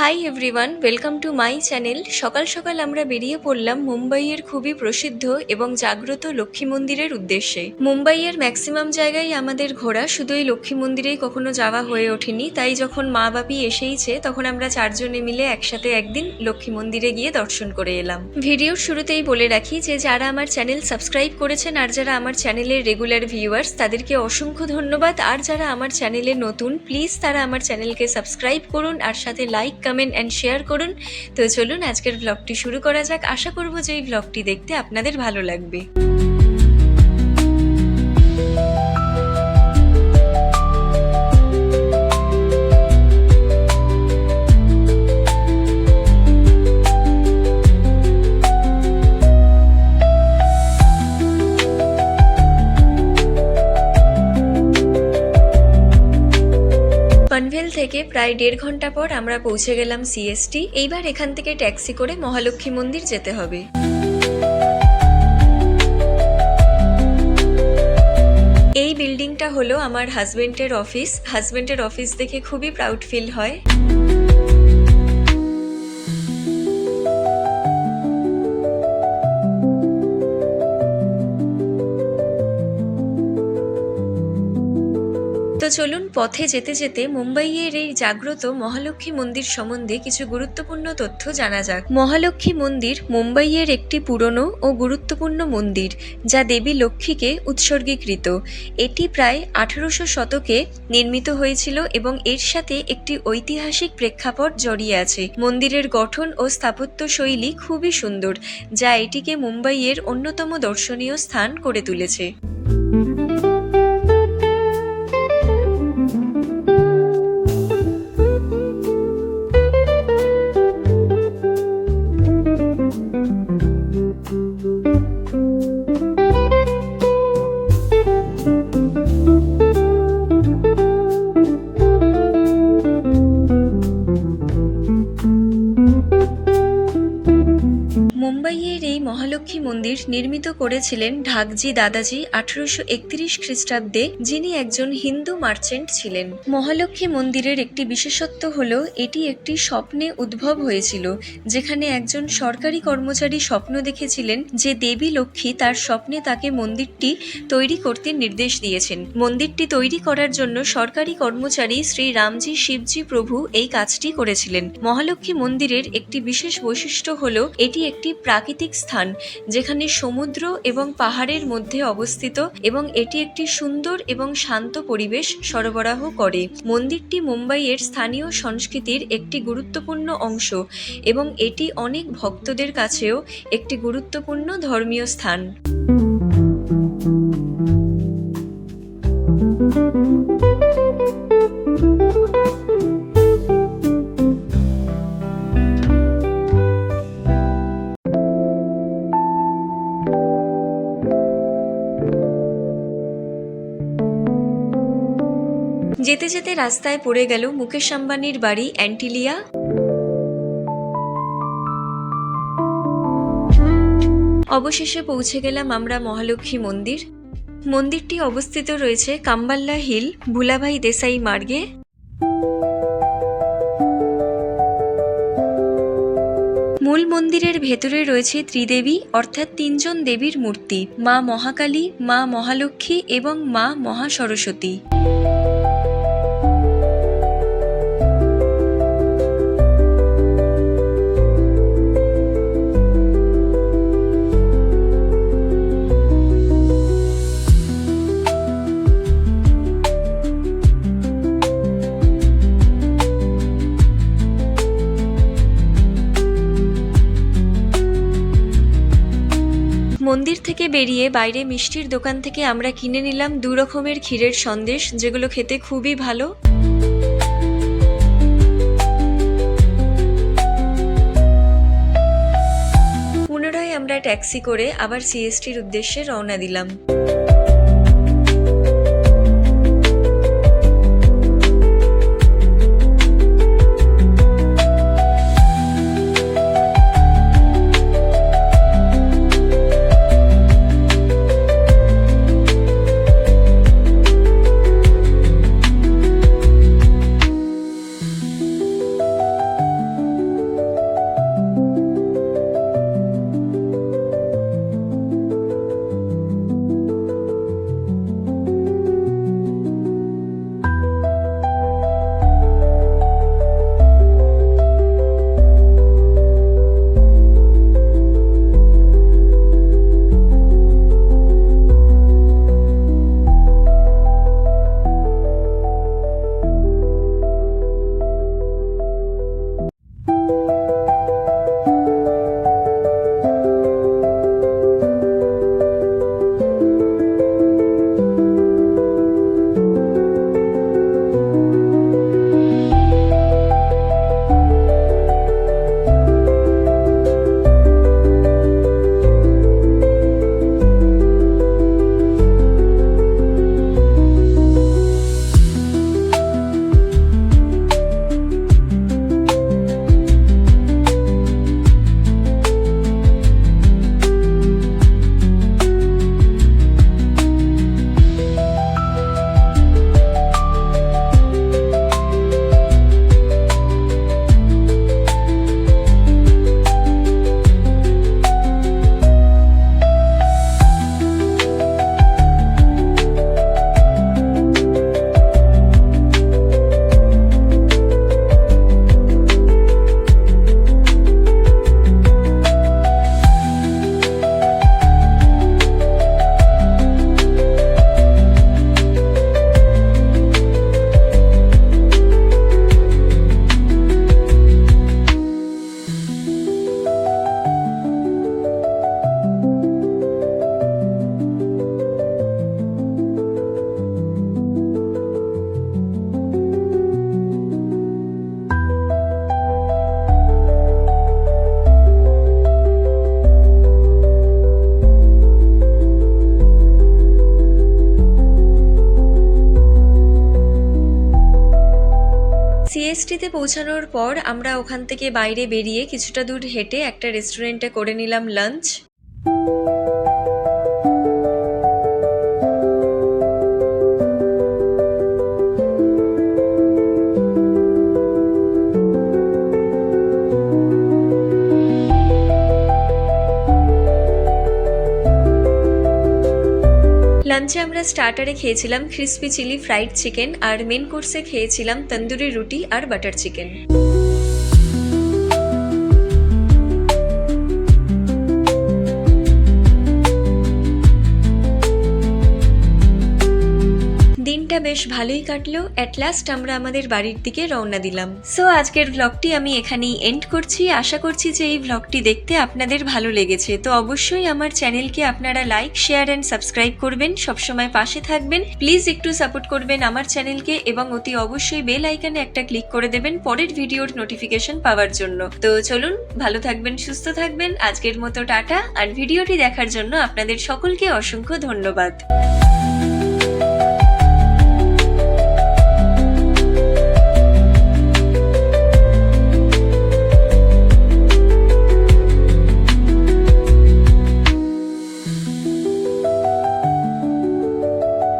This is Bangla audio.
Hi everyone welcome to my channel সকাল সকাল আমরা বেরিয়ে পড়লাম মুম্বাইয়ের খুবই প্রসিদ্ধ এবং জাগ্রত লক্ষ্মী মন্দিরের উদ্দেশ্যে। মুম্বাইয়ের ম্যাক্সিমাম জায়গায় আমাদের ঘোরা শুধু এই লক্ষ্মী মন্দিরেই কখনো যাওয়া হয়ে ওঠেনি। তাই যখন মা বাপি এসেইছে, তখন আমরা চারজনে মিলে একসাথে একদিন লক্ষ্মী মন্দিরে গিয়ে দর্শন করে এলাম। ভিডিওর শুরুতেই বলে রাখি যে, যারা আমার চ্যানেল সাবস্ক্রাইব করেছেন আর যারা আমার চ্যানেলের রেগুলার ভিউয়ার্স তাদেরকে অসংখ্য ধন্যবাদ। আর যারা আমার চ্যানেলে নতুন প্লিজ তারা আমার চ্যানেলকে সাবস্ক্রাইব করুন আর সাথে লাইক কমেন্ট অ্যান্ড শেয়ার করুন। তো চলুন, আজকের ব্লগটি শুরু করা যাক। আশা করব যে এই ব্লগটি দেখতে আপনাদের ভালো লাগবে। থেকে প্রায় দেড় ঘণ্টা পর আমরা পৌঁছে গেলাম সিএসটি। এইবার এখান থেকে ট্যাক্সি করে মহালক্ষ্মী মন্দির যেতে হবে। এই বিল্ডিংটা হলো আমার হাজবেন্ডের অফিস। হাজবেন্ডের অফিস দেখে খুবই প্রাউড ফিল হয়। চলুন পথে যেতে যেতে মুম্বাইয়ের এই জাগ্রত মহালক্ষ্মী মন্দির সম্বন্ধে কিছু গুরুত্বপূর্ণ তথ্য জানা যাক। মহালক্ষ্মী মন্দির মুম্বাইয়ের একটি পুরনো ও গুরুত্বপূর্ণ মন্দির, যা দেবী লক্ষ্মীকে উৎসর্গীকৃত। এটি প্রায় আঠারোশো শতকে নির্মিত হয়েছিল এবং এর সাথে একটি ঐতিহাসিক প্রেক্ষাপট জড়িয়ে আছে। মন্দিরের গঠন ও স্থাপত্য শৈলী খুবই সুন্দর, যা এটিকে মুম্বাইয়ের অন্যতম দর্শনীয় স্থান করে তুলেছে। মন্দির নির্মিত করেছিলেন ঢাকজি দাদাজি আঠারোশো একত্রিশ খ্রিস্টাব্দে, যিনি একজন হিন্দু মার্চেন্ট ছিলেন। মহালক্ষ্মী মন্দিরের একটি বিশেষত্ব হল, এটি একটি স্বপ্নে উদ্ভব হয়েছিল, যেখানে একজন সরকারি কর্মচারী স্বপ্ন দেখেছিলেন যে দেবী লক্ষ্মী তার স্বপ্নে তাকে মন্দিরটি তৈরি করতে নির্দেশ দিয়েছেন। মন্দিরটি তৈরি করার জন্য সরকারি কর্মচারী শ্রী রামজি শিবজি প্রভু এই কাজটি করেছিলেন। মহালক্ষ্মী মন্দিরের একটি বিশেষ বৈশিষ্ট্য হল, এটি একটি প্রাকৃতিক স্থান, যেখানে সমুদ্র এবং পাহাড়ের মধ্যে অবস্থিত এবং এটি একটি সুন্দর এবং শান্ত পরিবেশ সরবরাহ করে। মন্দিরটি মুম্বাইয়ের স্থানীয় সংস্কৃতির একটি গুরুত্বপূর্ণ অংশ এবং এটি অনেক ভক্তদের কাছেও একটি গুরুত্বপূর্ণ ধর্মীয় স্থান। যেতে যেতে রাস্তায় পড়ে গেল মুকেশ আম্বানির বাড়ি অ্যান্টিলিয়া। অবশেষে পৌঁছে গেলাম আমরা মহালক্ষ্মী মন্দির। মন্দিরটি অবস্থিত রয়েছে কাম্বাল্লা হিল, ভুলাভাই দেসাই মার্গে। মূল মন্দিরের ভেতরে রয়েছে ত্রিদেবী, অর্থাৎ তিনজন দেবীর মূর্তি, মা মহাকালী, মা মহালক্ষ্মী এবং মা মহাসরস্বতী। মন্দির থেকে বেরিয়ে বাইরে মিষ্টির দোকান থেকে আমরা কিনে নিলাম দু রকমের ক্ষীরের সন্দেশ, যেগুলো খেতে খুবই ভালো। পুনরায় আমরা ট্যাক্সি করে আবার সিএসটির উদ্দেশ্যে রওনা দিলাম। পেস্ট্রিতে পৌঁছানোর পর আমরা ওখান থেকে বাইরে বেরিয়ে কিছুটা দূর হেঁটে একটা রেস্টুরেন্টে করে নিলাম লাঞ্চ। লাঞ্চে আমরা স্টার্টারে খেয়েছিলাম ক্রিসপি চিলি ফ্রাইড চিকেন আর মেন কোর্সে খেয়েছিলাম তন্দুরি রুটি আর বাটার চিকেন বেশ ভালোই কাটলো। অ্যাট লাস্ট আমরা আমাদের বাড়ির দিকে রওনা দিলাম। সো আজকের ব্লগটি আমি এখানেই এন্ড করছি। আশা করছি যে এই ব্লগটি দেখতে আপনাদের ভালো লেগেছে। তো অবশ্যই আমার চ্যানেলকে আপনারা লাইক শেয়ার অ্যান্ড সাবস্ক্রাইব করবেন। সবসময় পাশে থাকবেন। প্লিজ একটু সাপোর্ট করবেন আমার চ্যানেলকে এবং অতি অবশ্যই বেল আইকনে একটা ক্লিক করে দেবেন পরের ভিডিওর নোটিফিকেশন পাওয়ার জন্য। তো চলুন, ভালো থাকবেন, সুস্থ থাকবেন। আজকের মতো টাটা। আর ভিডিওটি দেখার জন্য আপনাদের সকলকে অসংখ্য ধন্যবাদ।